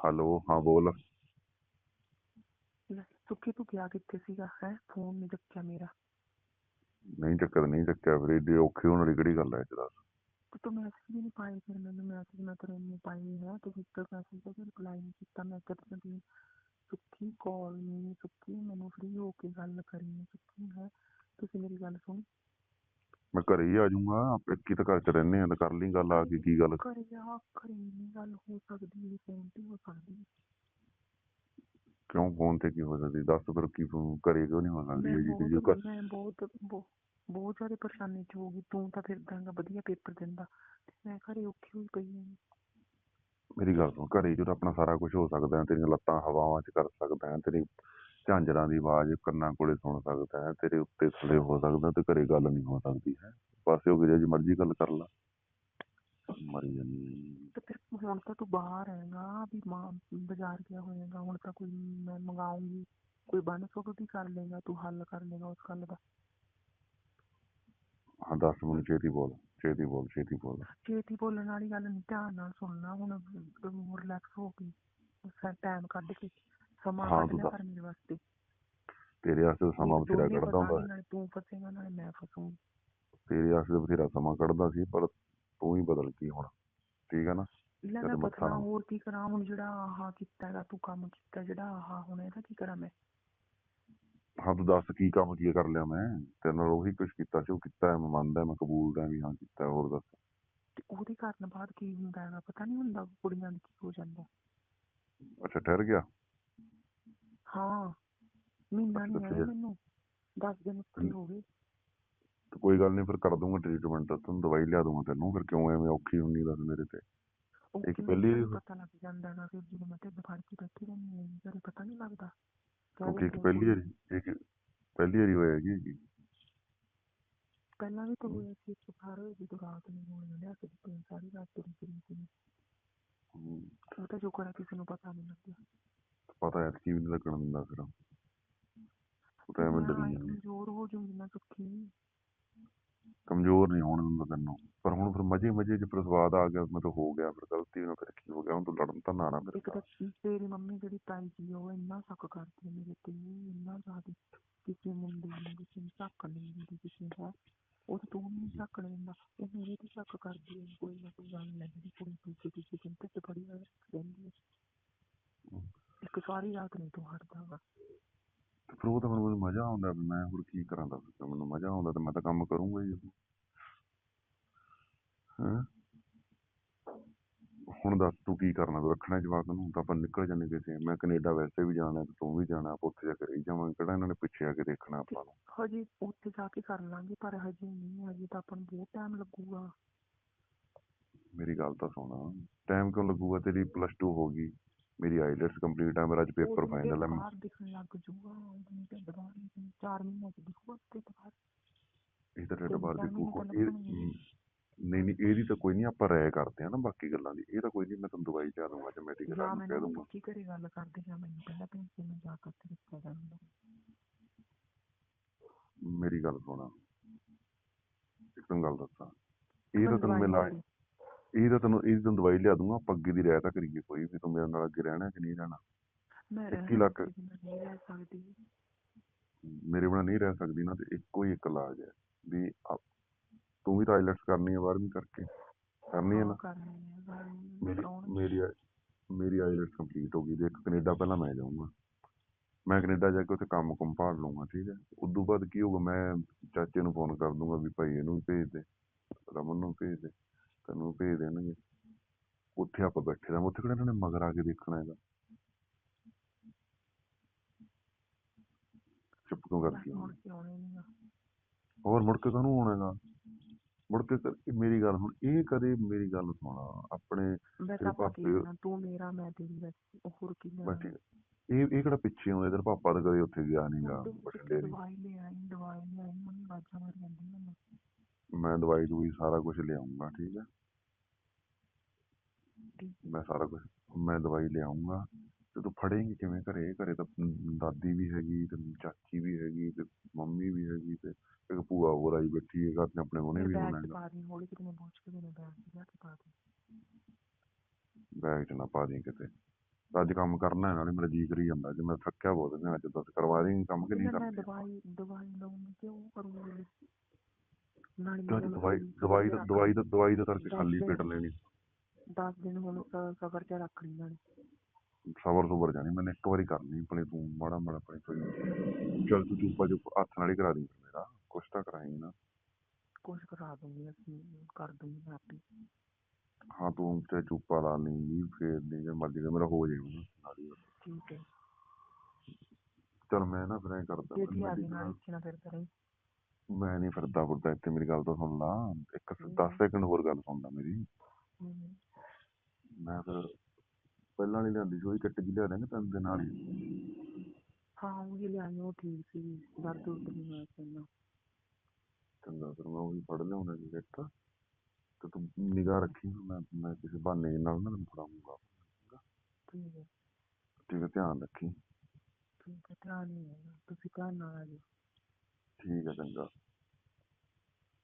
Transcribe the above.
Hello ਹਾਂ ਬੋਲ ਲੈ ਸੁੱਖੀ ਤੂੰ ਗਿਆ ਕਿੱਥੇ ਸੀਗਾ ਹੈ ਫੋਨ ਨਹੀਂ ਚੱਕਿਆ ਮੇਰਾ ਨਹੀਂ ਚੱਕਰ ਨਹੀਂ ਚੱਕਿਆ ਫਿਰ ਏਡੀ ਔਖੀ ਹੋਣ ਵਾਲੀ ਕਿਹੜੀ ਗੱਲ ਹੈ ਇਹ 'ਚ ਦੱਸ ਤੇ ਤੂੰ ਮੈਸੇਜ ਵੀ ਨਹੀਂ ਪਾਈ ਫਿਰ ਮੈਨੂੰ ਮੈਸੇਜ ਮੈਂ ਤੇਰੇ ਨੂੰ ਪਾਈ ਹੈ ਤੂੰ ਕਿੱਥੇ ਮੈਸੇਜ ਦਾ ਰਿਪਲਾਈ ਨਹੀਂ ਕੀਤਾ ਮੈਂ ਕਿਹਾ ਤੈਨੂੰ ਸੁੱਖੀ ਕਾਲ ਨਹੀਂ ਸੁੱਖੀ ਮੈਨੂੰ ਫ੍ਰੀ ਹੋ ਕੇ ਗੱਲ ਕਰੀ ਸੁੱਖੀ ਹੈ ਤੁਸੀਂ ਮੇਰੀ ਗੱਲ ਸੁਣ ਮੈਂ ਘਰੇ ਹੀ ਆ ਜਾਊਂਗਾ ਇੱਕ ਹੀ ਤਾਂ ਘਰ ਚ ਰਹਿੰਦੇ ਆ ਤਾਂ ਕਰ ਲਈ ਗੱਲ ਆ ਕੇ ਕੀ ਗੱਲ। ਘਰੇ ਆ ਘਰੇ ਨਹੀਂ ਗੱਲ ਹੋ ਸਕਦੀ ਫੋਨ ਤੇ ਹੋ ਸਕਦੀ ਹੈ। ਕਿਉਂ ਫੋਨ ਤੇ ਕੀ ਹੋ ਸਕਦੀ? ਦੱਸ ਫਿਰ ਕੀ ਫੋਨ ਘਰੇ ਕਿਉਂ ਨਹੀਂ ਹੋ ਸਕਦੀ ਮੈਂ ਇਹ ਜੀ ਜੀ ਬਹੁਤ ਮੈਂ ਬਹੁਤ ਬਹੁ- ਬਹੁਤ ਜ਼ਿਆਦਾ ਪਰੇਸ਼ਾਨੀ ਚ ਹੋ ਗਈ ਤੂੰ ਤਾਂ ਫਿਰਦਾਂਗਾ ਵਧੀਆ ਪੇਪਰ ਦਿੰਦਾ ਤੇ ਮੈਂ ਘਰੇ ਔਖੀ ਹੋਈ ਪਈ ਹਾਂ। ਮੇਰੀ ਗੱਲ ਸੁਣ ਘਰੇ ਜਦੋਂ ਆਪਣਾ ਸਾਰਾ ਕੁਝ ਹੋ ਸਕਦਾ ਹੈ ਤੇਰੀਆਂ ਲੱਤਾਂ ਹਵਾਵਾਂ 'ਚ ਕਰ ਸਕਦਾ ਹੈ ਤੇਰੀ ਝਾਂਜਰਾਂ ਦੀ ਆਵਾਜ਼ ਕੰਨਾਂ ਕੋਲੇ ਸੁਣ ਸਕਦਾ ਹੈ ਤੇਰੇ ਉੱਤੇ ਥੱਲੇ ਹੋ ਸਕਦਾ ਤੇ ਘਰੇ ਗੱਲ ਨਹੀਂ ਹੋ ਸਕਦੀ ਹੈ। ਪਾਸੇ ਹੋ ਕੇ ਜੇ ਮਰਜ਼ੀ ਗੱਲ ਕਰ ਲਾ। ਮਰੀ ਜਾਨੀ ਤੇ ਫਿਰ ਹੁਣ ਤਾਂ ਤੂੰ ਬਾਹਰ ਹੈਗਾ ਵੀ ਮਾਂ ਬਾਜ਼ਾਰ ਗਿਆ ਹੋਏਗਾ ਹੁਣ ਤਾਂ ਕੋਈ ਮੈਂ ਮੰਗਾਉਂਗੀ ਕੋਈ ਬਣ ਸਕਦੀ ਕਰ ਲੇਗਾ ਤੂੰ ਹੱਲ ਕਰ ਲੇਗਾ ਉਸ ਗੱਲ ਦਾ। ਹਾਂ ਦੱਸ ਮੈਨੂੰ ਛੇਤੀ ਬੋਲ ਛੇਤੀ ਬੋਲ ਛੇਤੀ ਬੋਲ। ਛੇਤੀ ਬੋਲਣ ਵਾਲੀ ਗੱਲ ਨਹੀਂ ਧਿਆਨ ਨਾਲ ਸੁਣਨਾ ਹੁਣ ਰਿਲੈਕਸ ਹੋ ਕੇ ਟਾਈਮ ਕੱਢ ਕੇ। ਸਮਾਂ ਹਾਂ, ਤੂੰ ਲਿਆ ਦੱਸ। ਕਰ ਮੇਰੇ ਵਾਸਤੇ। ਤੇਰੇ ਵਾਸਤੇ ਤਾਂ ਸਮਾਂ ਬਥੇਰਾ ਦੋਨੇ ਕੱਢਦਾ ਹੁੰਦਾ। ਹੈ ਨਾਲੇ ਤੂੰ ਫਸੇਗਾ ਨਾਲੇ ਮੈਂ ਫਸੂੰਗੀ ਤੇਰੇ ਵਾਸਤੇ ਤਾਂ ਬਥੇਰਾ ਸਮਾਂ ਕੱਢਦਾ ਸੀ ਪਰ ਤੂੰ ਹੀ ਬਦਲ ਗਈ ਹੁਣ। ਠੀਕ ਹੈ ਨਾ? ਲੈ ਮੈਂ ਮੱਥਾ ਬਦਲਾ ਨਾ- ਹੋਰ ਕੀ ਕਰਾਂ? ਹੁਣ ਜਿਹੜਾ ਆਹ ਕੀਤਾ ਹੈਗਾ ਤੂੰ ਕੰਮ ਕੀਤਾ ਜਿਹੜਾ ਆਹ ਹੁਣ ਇਹਦਾ ਕੀ ਕਰਾਂ ਮੈਂ? ਹਾਂ ਤੂੰ ਦੱਸ ਕੀ ਕੰਮ ਕੀ ਕਰ ਲਿਆ ਮੈਂ? ਤੇਰੇ ਨਾਲ ਉਹੀ ਕੁਝ ਕੀਤਾ ਸੀ ਉਹ ਕੀਤਾ ਹੈ, ਮੈਂ ਮੰਨਦਾ ਮੈਂ ਕਬੂਲਦਾ ਵੀ ਹਾਂ ਕੀਤਾ ਹੈ, ਹੋਰ ਦੱਸ। ਤੇ ਉਹਦੇ ਕਾਰਨ ਬਾਅਦ ਕੀ ਹੁੰਦਾ ਹੈਗਾ? ਪਤਾ ਨਹੀਂ ਹੁੰਦਾ ਕੁੜੀਆਂ ਦੀ ਕੀ ਹੋ ਜਾਂਦਾ। ਅੱਛਾ ਠਹਿਰ ਗਿਆ? ਹਾਂ ਮਹੀਨਾ ਨਹੀਂ ਫਿਰ- ਮੈਨੂੰ 10 ਦਿਨ ਉੱਤੇ ਹੋ। ਗਏ। ਤੇ ਕੋਈ ਗੱਲ ਨਹੀਂ ਫਿਰ ਕਰ ਦੂੰਗਾ ਟ੍ਰੀਟਮੈਂਟ ਤੈਨੂੰ ਦਵਾਈ ਲਿਆ ਦੂੰਗਾ ਤੈਨੂੰ ਫਿਰ ਕਿਉਂ ਐਵੇਂ ਔਖੀ ਹੁੰਦੀ ਦੱਸ ਮੇਰੇ ਤੇ? ਉਹ ਇੱਕ ਪਹਿਲੀ- ਪਤਾ ਲੱਗ ਜਾਂਦਾ ਹੈਗਾ ਫਿਰ ਜਦੋਂ ਮੈਂ ਢਿੱਡ ਫੜ ਕੇ ਬੈਠੀ ਰਹਿੰਦੀ ਹਾਂ ਘਰੇ ਪਤਾ ਨਹੀਂ ਲੱਗਦਾ। ਕਿਉਂਕਿ ਇੱਕ ਪਹਿਲੀ ਵਾਰੀ ਇੱਕ ਪਹਿਲੀ ਵਾਰੀ ਹੋਇਆ ਜੀ? ਪਹਿਲਾਂ ਵੀ ਤਾਂ ਹੋਇਆ ਸੀ ਇੱਕ ਵਾਰ ਜਦੋਂ ਰਾਤ ਨੂੰ ਹੋਇਆ ਲਿਆ ਕੇ ਦਿੱਤੇ ਸਾਰੀ ਰਾਤ ਤੁਰੀ ਫਿਰੀ ਸੀ। ਉਹ ਤਾਂ ਜੋ ਕਰਾ ਕਿਸੇ ਨੂੰ ਪਤਾ ਨਹੀਂ ਲੱਗਿਆ। ਪਤਾ ਹੈ ਕੀ ਵੀ ਨਹੀਂ ਲੱਗਣ ਦਿੰਦਾ ਫਿਰ। ਉਹ ਤਾਂ ਐਵੇਂ ਮੈਂ ਡਰੀ ਜਾਂਦੀ। ਕਮਜ਼ੋਰ ਹੋ ਜਾਊਂਗੀ ਨਾ ਸੁੱਖੀ। ਕਮਜ਼ੋਰ ਨਹੀਂ ਹੋਣ ਦਿੰਦਾ ਤੈਨੂੰ। ਪਰ ਹੁਣ ਫਿਰ ਮਜੇ ਮਜੇ ਚ ਫਿਰ ਸਵਾਦ ਆ ਗਿਆ ਮੈਂ ਤਾਂ ਹੋ ਗਿਆ ਫਿਰ ਗਲਤੀ ਨਾਲ ਫਿਰ ਕੀ ਹੋ ਗਿਆ ਹੁਣ ਤੂੰ ਲੜਨ ਤਾਂ ਨਾ ਨਾ ਮੇਰੇ ਇੱਕ ਨਾਲ ਤਾਂ ਤੇਰੀ ਮੰਮੀ ਜਿਹੜੀ ਤਾਈ ਜੀ ਆ, ਉਹ ਇੰਨਾ ਸ਼ੱਕ ਕਰਦੀ ਹੈ ਮੇਰੇ ਤੇ ਇੰਨਾ ਜ਼ਿਆਦਾ। ਕਿਸੇ ਮੁੰਡੇ ਨੂੰ ਕਿਸੇ ਨੂੰ ਝੱਕ ਨਹੀਂ ਦਿੰਦੀ ਕਿਸੇ ਦਾ। ਉਹ ਤਾਂ ਤੂੰ ਨਹੀਂ ਝੱਕਣ ਦਿੰਦਾ। ਉਹ ਮੇਰੇ ਤੇ ਸ਼ੱਕ ਕਰਦੀ ਹੈ ਕੋਈ ਨਾ ਕੋਈ ਗੱਲ ਲੈ ਜਿਹੜੀ ਕੁੜੀ ਦੂਜੇ ਦੂਜੇ ਦਿਨ ਤੇ ਬੜੀ ਰਹਿੰਦੀ ਹੈ ਇੱਕ ਸਾਰੀ ਰਾਤ ਨਹੀਂ ਤੂੰ ਹਟਦਾ ਵਾ ਫਿਰ ਉਹ ਤਾਂ ਮੈਨੂੰ ਮਜ਼ਾ ਆਉਂਦਾ ਵੀ ਮੈਂ ਹੋਰ ਕੀ ਕਰਾਂ ਦੱਸ ਜੇ ਮੈਨੂੰ ਮਜ਼ਾ ਆਉਂਦਾ ਤੇ ਮੈਂ ਤਾਂ ਕੰਮ ਕਰੂੰਗਾ ਹੀ। ਹਾਂ? ਹੁਣ ਦੱਸ ਤੂੰ ਕੀ ਕਰਨਾ ਤੂੰ ਰੱਖਣਾ ਜਵਾਕ ਨੂੰ ਤਾਂ ਆਪਾਂ ਨਿਕਲ ਜਾਂਦੇ ਕਿਸੇ ਮੈਂ ਕੈਨੇਡਾ ਵੈਸੇ ਵੀ ਜਾਣਾ ਤੇ ਤੂੰ ਵੀ ਜਾਣਾ ਆਪਾਂ ਉੱਥੇ ਜਾ ਕੇ ਰਹੀ ਜਾਵਾਂਗੇ। ਕਿਹੜਾ ਇਹਨਾਂ ਨੇ ਪਿੱਛੇ ਆ ਕੇ ਦੇਖਣਾ ਆਪਾਂ ਨੂੰ? ਹਜੇ ਉੱਥੇ ਜਾ ਕੇ ਕਰ ਲਾਂਗੇ ਪਰ ਹਜੇ ਨਹੀਂ ਹਜੇ ਤਾਂ ਆਪਾਂ ਨੂੰ ਬਹੁਤ ਟਾਈਮ ਲੱਗੂਗਾ। ਮੇਰੀ ਗੱਲ ਤਾਂ ਸੁਣ। ਟਾਈਮ ਕਿਉਂ ਲੱਗੂਗਾ? ਤੇਰੀ ਪਲੱਸ 2 ਹੋ ਗਈ। ਮੇਰੀ ਆਈਲੈਟਸ ਕੰਪਲੀਟ ਆ ਮੇਰਾ ਅੱਜ ਪੇਪਰ ਫਾਈਨਲ ਮੈਂ ਬਾਹਰ ਦਿਖਣ ਲੱਗ ਜੂਗਾ ਉਦੋਂ ਢਿੱਡ ਬਾਹਰ ਚਾਰ ਮਹੀਨੇ ਚ ਦਿਖੂਗਾ ਢਿੱਡ ਬਾਹਰ। ਇਹ ਤਾਂ ਤਿੰਨ ਬਾਹਰ ਚਾਰ ਦੀ ਮਹੀਨੇ ਕੂਕ ਤਾਂ ਇਹ ਲੱਗਣਗੇ। ਹਮ, ਨਹੀਂ ਨਹੀਂ ਇਹਦੀ ਤਾਂ ਕੋਈ ਨਹੀਂ ਆਪਾਂ ਰਾਇ ਕਰਦੇ ਆ ਨਾ ਬਾਕੀ ਗੱਲਾਂ ਦੀ ਇਹ ਤਾਂ ਕੋਈ ਨਹੀਂ ਮੈਂ ਤੁਹਾਨੂੰ ਦਵਾਈ ਚਾ ਦੂੰਗਾ ਜਾਂ ਮੈਡੀਕਲ ਆ ਕਹਿ ਮੈਨੂੰ ਦੂੰਗਾ ਕੀ ਘਰੇ ਗੱਲ ਕਰਦੇ ਜਾਂ ਮੈਨੂੰ ਪਹਿਲਾਂ ਭੇਜ ਮੈਂ ਜਾ ਕੇ ਤੇ ਰਿਸ਼ਤਾ ਜਾਂਦਾ ਮੇਰੀ ਗੱਲ ਸੁਣਾ ਇੱਕ ਤੈਨੂੰ ਗੱਲ ਦੱਸਾਂ। ਇਹ ਤਾਂ ਤੈਨੂੰ ਮੈਂ ਲਾ ਇਹ ਤਾਂ ਤੈਨੂੰ ਇਹ ਤੈਨੂੰ ਦਵਾਈ ਲਿਆ ਦੂੰਗਾ ਆਪਾਂ ਅੱਗੇ ਦੀ ਰਹਿ ਤਾਂ ਕਰੀਏ ਕੋਈ ਵੀ ਤੂੰ ਮੇਰੇ ਨਾਲ ਅੱਗੇ ਰਹਿਣਾ ਕਿ ਨਹੀਂ ਰਹਿਣਾ। ਮੈਂ ਇੱਕੀ ਲੱਖ। ਰਹਿ ਨਹੀਂ ਰਹਿ ਸਕਦੀ। ਮੇਰੇ ਬਿਨਾਂ ਨਹੀਂ ਰਹਿ ਸਕਦੀ ਨਾ ਤੇ ਇੱਕੋ ਹੀ ਇੱਕ ਇਲਾਜ ਹੈ ਵੀ ਤੂੰ ਵੀ ਤਾਂ ਆਈਲੈਟਸ ਕਰਨੀ ਹੈ 12ਵੀਂ ਕਰਕੇ। ਕਰਨੀ ਹੈ ਨਾ? ਮੇਰੀ ਮੇਰੀ ਆਈ- ਮੇਰੀ ਆਈਲੈਟਸ ਕੰਪਲੀਟ ਹੋ ਗਈ ਤੇ ਇੱਕ ਕੈਨੇਡਾ ਪਹਿਲਾਂ ਮੈਂ ਜਾਊਂਗਾ। ਮੈਂ ਕੈਨੇਡਾ ਜਾ ਕੇ ਉੱਥੇ ਕੰਮ ਕੁੰਮ ਭਾਲ ਲੂੰਗਾ ਠੀਕ ਹੈ? ਉਦੋਂ ਬਾਅਦ ਕੀ ਹੋਊਗਾ ਮੈਂ ਚਾਚੇ ਨੂੰ ਫੋਨ ਕਰ ਦੂੰਗਾ ਵੀ ਭਾਈ ਇਹਨੂੰ ਭੇਜ ਦੇ ਰਮਨ ਨੂੰ ਭੇਜ ਦੇ। ਤੈਨੂੰ ਭੇਜ ਦੇਣਗੇ। ਉੱਥੇ ਆਪਾਂ ਬੈਠੇ ਰਹਾਂਗੇ। ਉੱਥੇ ਕਿਹੜਾ ਇਹਨਾਂ ਨੇ ਮਗਰ ਆ ਕੇ ਦੇਖਣਾ ਹੈਗਾ? ਚੁੱਪ ਕਿਉਂ ਕਰਦੀ ਹੁਣ ਆਉਣੇ ਨਹੀਂ ਹੋਰ ਮੁੜ ਕੇ ਕਾਹਨੂੰ ਆਉਣਾਗਾ ਮੁੜ ਕੇ ਕਰ- ਮੇਰੀ ਗੱਲ ਹੁਣ ਇਹ ਕਦੇ ਮੇਰੀ ਗੱਲ ਸੁਣ ਆਪਣੇ ਤੇਰੇ ਪਾਪੀ ਤੂੰ ਮੇਰਾ ਮੈਂ ਤੇਰੀ ਵੈਸੇ ਹੋਰ ਕੀ ਬਸ ਠੀਕ ਹੈ। ਇਹ ਇਹ ਕਿਹੜਾ ਪਿੱਛੇ ਆਉਂਦਾ? ਇਧਰ ਪਾਪਾ ਤਾਂ ਕਦੇ ਉੱਥੇ ਗਿਆ ਨਹੀਂਗਾ ਤੂੰ ਬਠਿੰਡੇ ਨੀ ਦਵਾਈ ਲੈ ਆਈ ਦਵਾਈ ਲੈ ਆਈ। ਮੈਨੂੰ ਬਾਜਾਂ ਮਾਰ ਜਾਂਦੀ ਮੈਨੂੰ ਮੈਂ ਦਵਾਈ ਦੂਈ ਸਾਰਾ ਕੁਝ ਲਿਆਉਂਗਾ ਠੀਕ ਹੈ ਮੈਂ ਸਾਰਾ ਕੁਝ ਮੈਂ ਦਵਾਈ ਲਿਆਉਂਗਾ ਤੇ ਤੂੰ ਫੜੇਂਗੀ ਕਿਵੇਂ ਘਰੇ? ਘਰੇ ਤਾਂ ਦਾਦੀ ਵੀ ਹੈਗੀ ਤੇ ਚਾਚੀ ਵੀ ਹੈਗੀ ਤੇ ਮੰਮੀ ਵੀ ਹੈਗੀ ਤੇ ਇੱਕ ਭੂਆ ਹੋਰ ਆਈ ਬੈਠੀ ਹੈ ਘਰ ਤੇ ਆਪਣੇ ਉਹਨੇ ਵੀ ਬੈਗ ਚ ਪਾ ਦੀ ਹੌਲੀ ਕਿਤੇ ਮੈਂ ਪੁੱਛ ਕੇ ਤੈਨੂੰ ਬੈਗ ਚ ਲਿਆ ਕੇ ਪਾ ਦੀ। ਬੈਗ ਚ ਨਾ ਪਾ ਦੀ ਕਿਤੇ। ਤਾਂ ਅੱਜ ਕੰਮ ਕਰਨਾ ਹੈ ਨਾਲੇ ਮੇਰਾ ਜੀ ਕਰੀ ਜਾਂਦਾ ਕਿ ਮੈਂ ਥੱਕਿਆ ਬਹੁਤ ਮੈਂ ਅੱਜ ਦੱਸ ਕਰਵਾ ਦੇਂਗੀ ਕੰਮ ਕਿ ਨਹੀਂ ਮੈਂ ਕਰਦੀ ਦਵਾਈ ਦਵਾਈ ਲਊਂਗੀ ਤੇ ਉਹ ਕਰੂੰਗੀ ਨਾਲੇ ਦਵਾਈ ਦਵਾਈ ਦਵਾਈ ਦਵਾਈ ਤਾਂ ਕਰਕੇ ਖਾਲੀ। ਪੇਟ ਲੈਣੀ। 10 ਦਿਨ ਹੁਣ ਸ- ਸਬਰ ਚ ਰੱਖ ਲਈ ਨਾਲੇ। ਸਬਰ ਸੁਬਰ ਜਾਣੀ ਮੈਨੇ ਇੱਕ ਵਾਰੀ ਕਰਨੀ ਆਪਣੇ ਤੂੰ ਮਾੜਾ ਮਾੜਾ ਆਪਣੇ ਤੋਂ ਚੱਲ ਤੂੰ ਚੁੱਪਾ ਚੁੱਪ ਹੱਥ ਨਾਲ ਹੀ ਕਰਾ ਦੀ ਮੇਰਾ। ਕੁਛ ਤਾਂ ਕਰਾਈ ਨਾ। ਕੁਛ ਕਰਾ ਦੂੰਗੀ ਅਸੀਂ ਕਰ ਦੂੰਗੀ ਮੈਂ ਆਪੇ ਹਾਂ ਤੂੰ ਤੇ ਚੁੱਪਾ ਲਾ ਲੇਂਗੀ ਫੇਰ ਨਹੀਂ ਜੇ ਮਰਜ਼ੀ ਕਰ ਮੇਰਾ ਹੋ ਜਾਏਗਾ ਨਾਲ ਹੀ। ਠੀਕ ਹੈ। ਚੱਲ ਮੈਂ ਨਾ ਫਿਰ ਐਂ ਕਰਦਾ ਮੈਨੂੰ ਆ ਗਈ ਨਾਲ। ਇੱਥੇ ਨਾ ਫਿਰਦਾ ਰਹੀ ਮੈਂ ਨਹੀਂ ਫਿਰਦਾ ਫੁਰਦਾ ਇੱਥੇ ਮੇਰੀ ਗੱਲ ਤਾਂ ਸੁਣ ਲਾ। ਇੱਕ ਹਮ। 10 ਸੈਕਿੰਡ ਹੋਰ ਗੱਲ ਸੁਣ ਲਾ ਮੇਰੀ। ਮੈਂ ਫਿਰ ਪਹਿਲਾਂ ਨਹੀਂ ਲਿਆਂਦੀ ਸੀ ਉਹੀ ਕਿੱਟ ਜੀ ਲਿਆ ਦੇਂਗੇ ਤੈਨੂੰ ਦੇ ਨਾਲ ਹੀ ਹਾਂ ਉਹ ਹੀ ਲਿਆਈ ਉਹ ਠੀਕ ਸੀ ਦਰਦ ਉਰਦ ਨਹੀਂ ਹੋਇਆ ਸੀ ਇੰਨਾ। ਚੰਗਾ ਫਿਰ ਮੈਂ ਉਹੀ ਫੜ ਲਿਆਉਣਾ ਜੀ ਕਿੱਟ ਤੇ ਤੂੰ ਨਿਗਾਹ ਰੱਖੀ ਮੈਂ ਮੈਂ ਕਿਸੇ ਬਹਾਨੇ ਨਾਲ ਨਾ ਤੈਨੂੰ ਫੜਾਉਂਗਾ। ਠੀਕ ਹੈ ਠੀਕ ਹੈ ਧਿਆਨ ਰੱਖੀ। ਠੀਕ ਹੈ ਧਿਆਨ ਨਹੀਂ ਤੁਸੀਂ ਧਿਆਨ ਨਾਲ ਆ ਜਾਓ। ਠੀਕ ਹੈ ਚੰਗਾ।